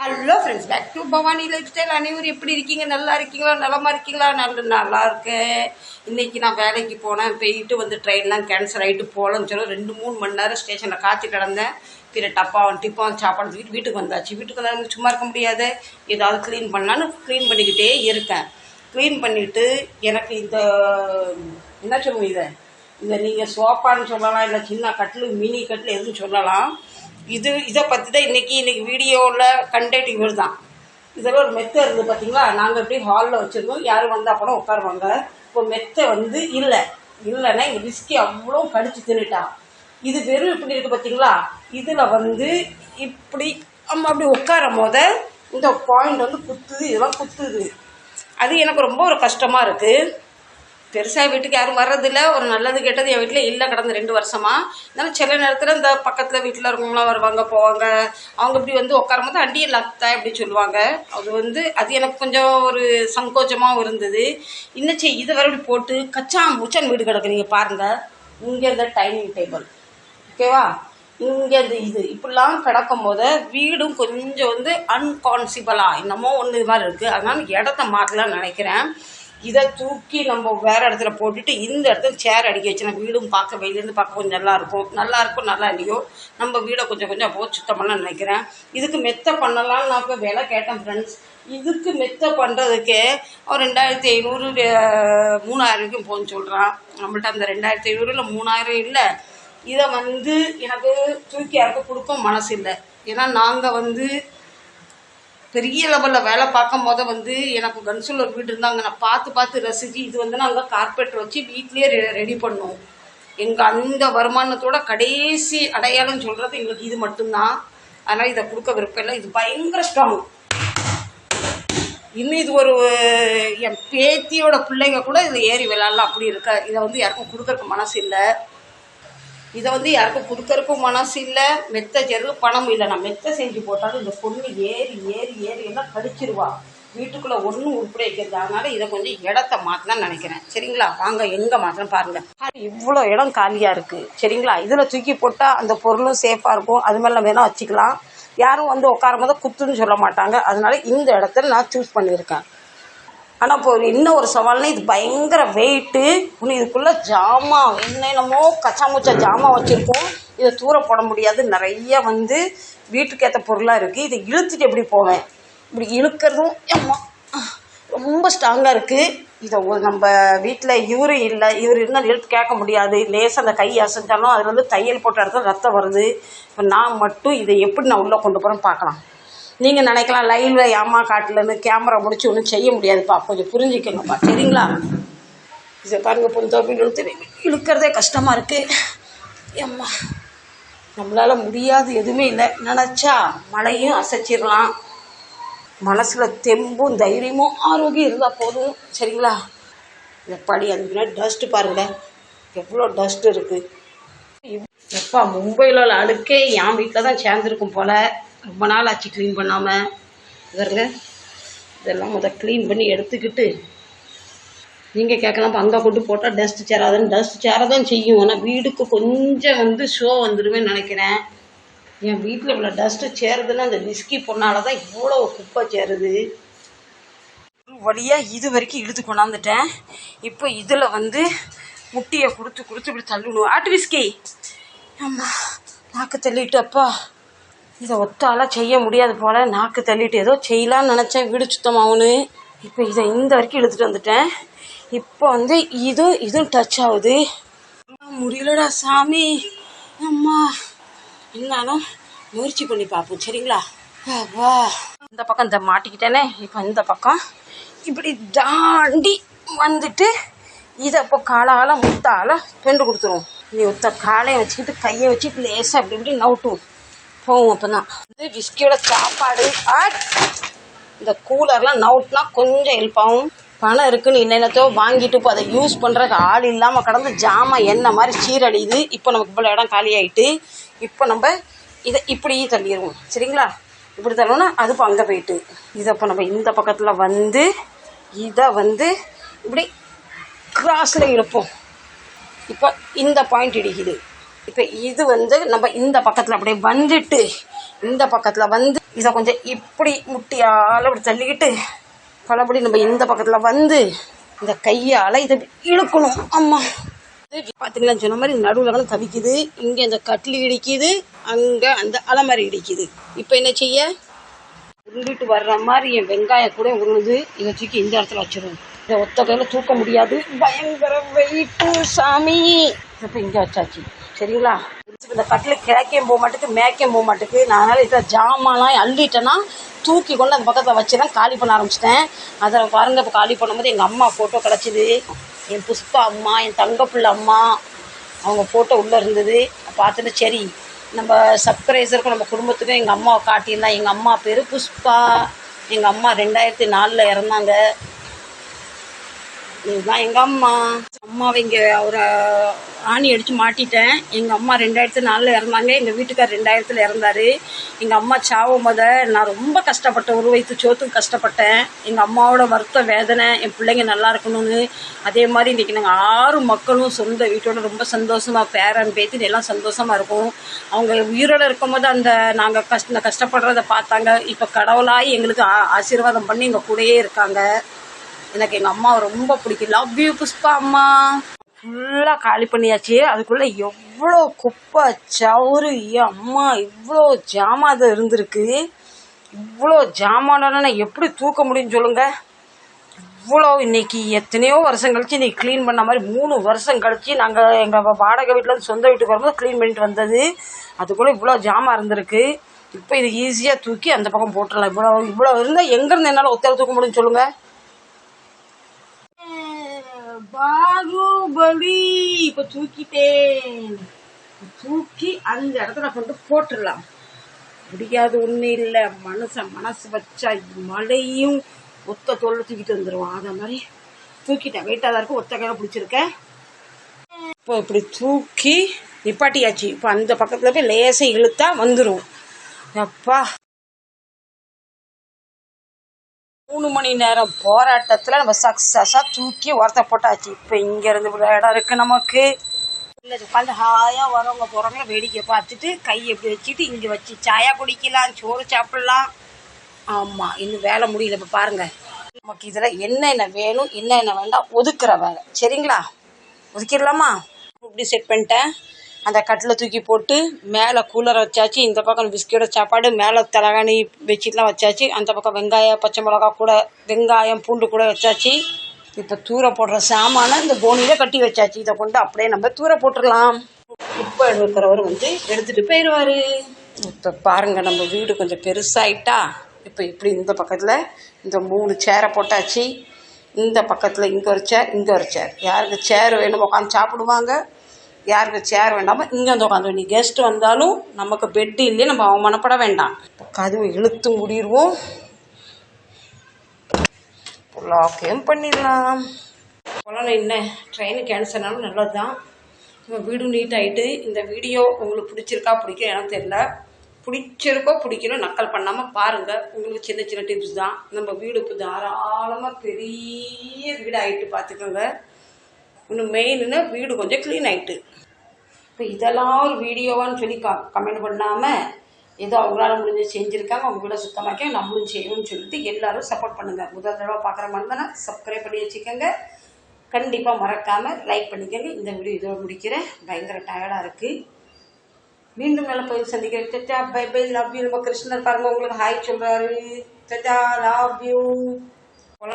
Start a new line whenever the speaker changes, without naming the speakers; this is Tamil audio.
hello friends back to Bhavani lifestyle அனைவரும் எப்படி இருக்கீங்க நல்லா இருக்கீங்களா நலமாக இருக்கீங்களா நல்ல நல்லா இருக்கேன் இன்றைக்கி நான் வேலைக்கு போனேன் போயிட்டு வந்து ட்ரெயின்லாம் கேன்சல் ஆகிட்டு போகலன்னு சொல்லி ரெண்டு மூணு மணி நேரம் ஸ்டேஷனில் காத்து கிடந்தேன் பிற டப்பாவும் டிப்பாவும் சாப்பாடு வீட்டுக்கு வந்தாச்சு வீட்டுக்கு வந்தாலும் சும்மா இருக்க முடியாது ஏதாவது க்ளீன் பண்ணலான்னு க்ளீன் பண்ணிக்கிட்டே இருக்கேன் க்ளீன் பண்ணிவிட்டு எனக்கு இந்த என்ன சொல்லுங்க இதை இந்த நீங்கள் சோஃபான்னு சொல்லலாம் இல்லை சின்ன கட்டில் மினி கட்டில் எதுவும் சொல்லலாம் இது இதை பற்றி தான் இன்றைக்கி இன்றைக்கி வீடியோவில் கண்டென்ட் இவர் தான் இதில் ஒரு மெத்தை இருந்து பார்த்தீங்களா நாங்கள் எப்படி ஹாலில் வச்சுருந்தோம் யாரும் வந்தால் அப்போ உட்காருவாங்க இப்போ மெத்தை வந்து இல்லை இல்லைன்னா இங்கே ரிஸ்கி அவ்வளோ கடிச்சு தின்னுட்டான் இது வெறும் இப்படி இருக்குது பார்த்தீங்களா இதில் வந்து இப்படி நம்ம அப்படி உட்காரும் போத இந்த பாயிண்ட் வந்து குத்துது இதெல்லாம் குத்துது அது எனக்கு ரொம்ப ஒரு கஷ்டமாக இருக்குது பெருசாக வீட்டுக்கு யாரும் வர்றதில்ல ஒரு நல்லது கெட்டது என் வீட்டில் இல்லை கடந்த ரெண்டு வருஷமாக இருந்தாலும் சில நேரத்தில் இந்த பக்கத்தில் வீட்டில் இருக்கவங்களாம் வருவாங்க போவாங்க அவங்க இப்படி வந்து உட்காரும்போது அண்டிய லத்தா இப்படி சொல்லுவாங்க அது வந்து அது எனக்கு கொஞ்சம் ஒரு சங்கோச்சமாகவும் இருந்தது இன்னும் சரி இது இப்படி போட்டு கச்சா முச்சன் வீடு கிடக்கு நீங்கள் பாருங்கள் இங்கே இருந்த டைனிங் டேபிள் ஓகேவா இங்கே இந்த இது இப்படிலாம் கிடக்கும் போது வீடும் கொஞ்சம் வந்து அன்கான்சிபிளாக என்னமோ ஒன்று இது மாதிரி இருக்குது அதனால் இடத்த மாற்றலாம்னு நினைக்கிறேன் இதை தூக்கி நம்ம வேறு இடத்துல போட்டுட்டு இந்த இடத்துல சேர் அடிக்க வச்சுனா வீடும் பார்க்க வெளியிலேருந்து பார்க்க கொஞ்சம் நல்லாயிருக்கும் நல்லாயிருக்கும் நல்லா இல்லையோ நம்ம வீடை கொஞ்சம் கொஞ்சம் போ சுத்தம் பண்ண நினைக்கிறேன் இதுக்கு மெத்த பண்ணலாம்னு நான் இப்போ வேலை கேட்டேன் ஃப்ரெண்ட்ஸ் இதுக்கு மெத்த பண்ணுறதுக்கே ஒரு ரெண்டாயிரத்தி ஐநூறு மூணாயிரம் வரைக்கும் போகணும்னு சொல்கிறான் நம்மள்ட்ட அந்த ரெண்டாயிரத்தி ஐநூறு இல்லை மூணாயிரம் இல்லை இதை வந்து எனக்கு தூக்கி யாருக்கும் கொடுக்க மனசு இல்லை ஏன்னா நாங்கள் வந்து பெரிய லெவலில் வேலை பார்க்கும் போது வந்து எனக்கு கன்சூல் ஒரு வீடு இருந்தாங்க நான் பார்த்து பார்த்து ரசித்து இது வந்து நாங்கள் கார்பெட் வச்சு வீட்லேயே ரெடி பண்ணோம் எங்கள் அந்த வருமானத்தோட கடைசி அடையாளம் சொல்கிறது எங்களுக்கு இது மட்டும்தான் அதனால் இதை கொடுக்க விருப்பம் இல்லை இது பயங்கர ஸ்ட்ராங் இன்னும் இது ஒரு என் பேத்தியோட பிள்ளைங்க கூட இது ஏறி விளாட்லாம் அப்படி இருக்க இதை வந்து யாருக்கும் கொடுக்கறக்கு மனசு இல்லை இதை வந்து யாருக்கும் கொடுக்கறக்கும் மனசு இல்லை மெத்த செருவு பணம் இல்லை நான் மெத்த செஞ்சு போட்டாலும் இந்த பொண்ணு ஏறி ஏறி ஏறி எல்லாம் கடிச்சிருவா வீட்டுக்குள்ளே ஒன்றும் உருப்படி வைக்கிறது அதனால இதை கொஞ்சம் இடத்த மாற்றலாம்னு நினைக்கிறேன் சரிங்களா வாங்க எங்கே மாற்றலாம் பாருங்கள் இவ்வளோ இடம் காலியாக இருக்குது சரிங்களா இதில் தூக்கி போட்டால் அந்த பொருளும் சேஃபாக இருக்கும் அது மேலே வேணால் வச்சுக்கலாம் யாரும் வந்து உட்காரும் போது குத்துன்னு சொல்ல மாட்டாங்க அதனால இந்த இடத்துல நான் சூஸ் பண்ணியிருக்கேன் ஆனால் இப்போ இன்னும் ஒரு சவால்னா இது பயங்கர வெயிட்டு இன்னும் இதுக்குள்ளே ஜாமான் என்னென்னமோ முச்சா ஜாமான் வச்சுருக்கோம் இதை தூர போட முடியாது நிறைய வந்து வீட்டுக்கேற்ற பொருளாக இருக்குது இதை இழுத்துட்டு எப்படி போவேன் இப்படி இழுக்கிறதும் ரொம்ப ஸ்ட்ராங்காக இருக்குது இதை நம்ம வீட்டில் இவரு இல்லை இவர் இருந்தால் இழுத்து கேட்க முடியாது லேசாக அந்த கை அசைஞ்சாலும் அதில் வந்து தையல் போட்ட இடத்துல ரத்தம் வருது இப்போ நான் மட்டும் இதை எப்படி நான் உள்ளே கொண்டு போகிறேன்னு பார்க்கலாம் நீங்கள் நினைக்கலாம் லைவில் ஏமா காட்டலன்னு கேமரா முடிச்சு ஒன்றும் செய்ய முடியாதுப்பா கொஞ்சம் புரிஞ்சுக்கணும்ப்பா சரிங்களா இதை பாருங்கள் பொந்தோப்பின்னு இழுத்து இழுக்கிறதே கஷ்டமாக இருக்குது ஏம்மா நம்மளால் முடியாது எதுவுமே இல்லை நினச்சா மழையும் அசைச்சிடலாம் மனசில் தெம்பும் தைரியமும் ஆரோக்கியம் இருந்தால் போதும் சரிங்களா இந்த பழி அதுக்கு முன்னாடி டஸ்ட்டு பாருங்களேன் எவ்வளோ டஸ்ட் இருக்குது எப்பா மும்பையில் உள்ள அழுக்கே என் வீட்டில் தான் சேர்ந்துருக்கும் போல் ரொம்ப நாள் ஆச்சு க்ளீன் பண்ணாமல் பாருங்க இதெல்லாம் முத க்ளீன் பண்ணி எடுத்துக்கிட்டு நீங்கள் கேட்கலாம் அங்கே கொண்டு போட்டால் டஸ்ட் சேராதுன்னு டஸ்ட் சேரதான் செய்யும் ஆனால் வீடுக்கு கொஞ்சம் வந்து ஷோ வந்துடுமே நினைக்கிறேன் என் வீட்டில் இவ்வளோ டஸ்ட்டு சேருதுன்னு அந்த விஸ்கி பொண்ணால் தான் இவ்வளோ குப்பை சேருது வழியாக இது வரைக்கும் இழுத்து கொண்டாந்துட்டேன் இப்போ இதில் வந்து முட்டியை கொடுத்து கொடுத்து இப்படி தள்ளிவிடுவோம் ஆட்டு விஸ்கி ஆமாம் நாக்கு தள்ளிட்டப்பா இதை ஒத்தால செய்ய முடியாது போல் நாக்கு தள்ளிட்டு ஏதோ செய்யலான்னு நினச்சேன் வீடு சுத்தமாகனு இப்போ இதை இந்த வரைக்கும் இழுத்துட்டு வந்துட்டேன் இப்போ வந்து இதுவும் இதுவும் டச் ஆகுது முடியலடா சாமி அம்மா என்னாலும் முயற்சி பண்ணி பார்ப்போம் சரிங்களா வா இந்த பக்கம் இந்த மாட்டிக்கிட்டேனே இப்போ இந்த பக்கம் இப்படி தாண்டி வந்துட்டு இதை இப்போ காலால் முத்தால் பெண்டு கொடுத்துருவோம் நீ ஒத்த காலையை வச்சுக்கிட்டு கையை வச்சுட்டு லேசாக அப்படி இப்படி நவுட்டுவோம் அப்பவும் மட்டும்தான் இது விஸ்கியோட சாப்பாடு இந்த கூலர்லாம் நவுட்னா கொஞ்சம் ஹெல்ப் ஆகும் பணம் இருக்குன்னு என்னென்னத்தையோ வாங்கிட்டு இப்போ அதை யூஸ் பண்ணுறக்கு ஆள் இல்லாமல் கடந்து ஜாமான் என்ன மாதிரி சீரழியுது இப்போ நமக்கு இவ்வளோ இடம் காலி ஆகிட்டு இப்போ நம்ம இதை இப்படியே தள்ளிடுவோம் சரிங்களா இப்படி தள்ளோன்னா அது இப்போ அங்கே போயிட்டு இதை இப்போ நம்ம இந்த பக்கத்தில் வந்து இதை வந்து இப்படி கிராஸில் இருப்போம் இப்போ இந்த பாயிண்ட் இடிக்குது இப்போ இது வந்து நம்ம இந்த பக்கத்தில் அப்படியே வந்துட்டு இந்த பக்கத்தில் வந்து இதை கொஞ்சம் இப்படி முட்டியால் அப்படி தள்ளிக்கிட்டு பலபடி நம்ம இந்த பக்கத்தில் வந்து இந்த கையால் இதை இழுக்கணும் ஆமாம் பார்த்தீங்களா சொன்ன மாதிரி நடுவில் கூட தவிக்குது இங்கே இந்த கட்லி இடிக்குது அங்கே அந்த அலமாரி இடிக்குது இப்போ என்ன செய்ய உருண்டுட்டு வர்ற மாதிரி என் வெங்காயம் கூட உருளுது இதை தூக்கி இந்த இடத்துல வச்சிருவோம் இதை ஒத்த கையில் தூக்க முடியாது பயங்கர வெயிட்டு சாமி இப்போ இங்கே வச்சாச்சு சரிங்களா இந்த கட்டில் கிழக்கே போக மாட்டேக்கு மேக்கே போக மாட்டேக்கு நான் இதில் ஜாமான்லாம் அள்ளிட்டேன்னா தூக்கி கொண்டு அந்த பக்கத்தில் வச்சு தான் காலி பண்ண ஆரம்பிச்சிட்டேன் அதை பாருங்க இப்போ காலி பண்ணும்போது எங்கள் அம்மா ஃபோட்டோ கிடச்சிது என் புஷ்பா அம்மா என் தங்கப்புள்ள அம்மா அவங்க ஃபோட்டோ உள்ளே இருந்தது பார்த்துட்டு சரி நம்ம சப்ரைஸருக்கும் நம்ம குடும்பத்துக்கும் எங்கள் அம்மாவை காட்டியிருந்தா எங்கள் அம்மா பேர் புஷ்பா எங்கள் அம்மா ரெண்டாயிரத்தி நாலில் இறந்தாங்க இதுதான் எங்கள் அம்மா அம்மாவை இங்கே அவரை ஆணி அடித்து மாட்டிட்டேன் எங்கள் அம்மா ரெண்டாயிரத்து நாலுல இறந்தாங்க எங்கள் வீட்டுக்கார் ரெண்டாயிரத்தில் இறந்தாரு எங்கள் அம்மா சாவும் போத நான் ரொம்ப கஷ்டப்பட்டேன் ஒரு வயசு சோத்துக்கு கஷ்டப்பட்டேன் எங்கள் அம்மாவோட வருத்த வேதனை என் பிள்ளைங்க நல்லா இருக்கணும்னு அதே மாதிரி இன்றைக்கி நாங்கள் ஆறு மக்களும் சொந்த வீட்டோட ரொம்ப சந்தோஷமா பேரன் பேத்தி எல்லாம் சந்தோஷமாக இருக்கும் அவங்க உயிரோட இருக்கும் போது அந்த நாங்கள் கஷ்ட கஷ்டப்படுறத பார்த்தாங்க இப்போ கடவுளாய் எங்களுக்கு ஆசீர்வாதம் பண்ணி எங்கள் கூடயே இருக்காங்க எனக்கு எங்கள் அம்மாவை ரொம்ப பிடிக்கும் லவ் யூ புஷ்பா அம்மா ஃபுல்லாக காலி பண்ணியாச்சு அதுக்குள்ளே எவ்வளோ குப்பை சவுறு அம்மா இவ்வளோ ஜாமான் இருந்திருக்கு இவ்வளோ ஜாமானான எப்படி தூக்க முடியும்னு சொல்லுங்க இவ்வளோ இன்னைக்கு எத்தனையோ வருஷம் கழிச்சு இன்னைக்கு க்ளீன் பண்ண மாதிரி மூணு வருஷம் கழிச்சு நாங்கள் எங்கள் வாடகை வீட்டில் சொந்த வீட்டுக்கு வரும்போது க்ளீன் பண்ணிட்டு வந்தது அதுக்குள்ளே இவ்வளோ ஜாமான் இருந்திருக்கு இப்போ இது ஈஸியாக தூக்கி அந்த பக்கம் போட்டுடலாம் இவ்வளோ இவ்வளோ இருந்தால் எங்கேருந்து என்னால் ஒத்தர தூக்க முடியும்னு சொல்லுங்கள் பாகுபலி இப்ப தூக்கிட்டேன் தூக்கி அந்த இடத்துல கொண்டு போட்டுடலாம் முடியாது ஒண்ணு இல்லை மனுஷன் மனசு வச்சா மழையும் ஒத்த தோல்ல தூக்கிட்டு வந்துடுவான் அத மாதிரி தூக்கிட்டேன் வெயிட்டாக தான் இருக்கும் ஒத்த கையில் பிடிச்சிருக்கேன் இப்போ இப்படி தூக்கி நிப்பாட்டியாச்சு இப்போ அந்த பக்கத்தில் போய் லேசாக இழுத்தா வந்துடும் அப்பா மூணு மணி நேரம் போராட்டத்தில் நம்ம சக்ஸஸாக தூக்கி ஒருத்த போட்டாச்சு இப்போ இங்கேருந்து இடம் இருக்குது நமக்கு இல்லை உட்காந்து ஹாயாக வரவங்க போகிறவங்கள வேடிக்கை பார்த்துட்டு கை எப்படி வச்சுட்டு இங்கே வச்சு சாயா குடிக்கலாம் சோறு சாப்பிடலாம் ஆமாம் இன்னும் வேலை முடியல இப்போ பாருங்கள் நமக்கு இதில் என்னென்ன வேணும் என்னென்ன வேண்டாம் ஒதுக்குற வேலை சரிங்களா ஒதுக்கிடலாமா இப்படி செட் பண்ணிட்டேன் அந்த கட்டில் தூக்கி போட்டு மேலே கூலரை வச்சாச்சு இந்த பக்கம் பிஸ்கெட்டோட சாப்பாடு மேலே தலகாணி பெட்ஷீட்லாம் வச்சாச்சு அந்த பக்கம் வெங்காயம் பச்சை மிளகா கூட வெங்காயம் பூண்டு கூட வச்சாச்சு இப்போ தூர போடுற சாமான இந்த போனியில் கட்டி வச்சாச்சு இதை கொண்டு அப்படியே நம்ம தூர போட்டுடலாம் இப்போ எடுக்கிறவர் வந்து எடுத்துகிட்டு போயிடுவார் இப்போ பாருங்கள் நம்ம வீடு கொஞ்சம் பெருசாயிட்டா இப்போ இப்படி இந்த பக்கத்தில் இந்த மூணு சேரை போட்டாச்சு இந்த பக்கத்தில் இங்கே ஒரு சேர் இங்கே ஒரு சேர் யாருக்கு சேர் வேணும் உட்காந்து சாப்பிடுவாங்க யாருக்கு சேர் வேண்டாமோ இங்கே வந்து உட்காந்து நீ கெஸ்ட் வந்தாலும் நமக்கு பெட்டு இல்லையே நம்ம அவமானப்பட வேண்டாம் கதவு இழுத்து முடிடுவோம் லாக்கையும் பண்ணிடலாம் போலாம் என்ன ட்ரெயின் கேன்சல்னாலும் நல்லது தான் நம்ம வீடும் நீட் ஆகிட்டு இந்த வீடியோ உங்களுக்கு பிடிச்சிருக்கா பிடிக்கும் எனக்கு தெரியல பிடிச்சிருக்கோ பிடிக்கணும் நக்கல் பண்ணாமல் பாருங்கள் உங்களுக்கு சின்ன சின்ன டிப்ஸ் தான் நம்ம வீடு இப்போ தாராளமாக பெரிய வீடாகிட்டு பார்த்துக்கோங்க இன்னும் மெயின்னு வீடு கொஞ்சம் க்ளீன் ஆகிட்டு இப்போ இதெல்லாம் ஒரு வீடியோவான்னு சொல்லி க கமெண்ட் பண்ணாமல் ஏதோ அவங்களால முடிஞ்சு செஞ்சுருக்காங்க அவங்க கூட சுத்தமாக்கி நம்மளும் செய்யணும்னு சொல்லிட்டு எல்லோரும் சப்போர்ட் பண்ணுங்கள் முதல் தடவை பார்க்குற மாதிரி தானே சப்ஸ்கிரைப் பண்ணி வச்சுக்கோங்க கண்டிப்பாக மறக்காமல் லைக் பண்ணிக்கோங்க இந்த வீடியோ இதோடு முடிக்கிறேன் பயங்கர டயர்டாக இருக்குது மீண்டும் நல்ல போய் சந்திக்கிறேன் சச்சா பை பை லவ் யூ நம்ம கிருஷ்ணர் பாருங்கள் உங்களுக்கு ஹாய் சொல்கிறாரு சச்சா லவ் யூ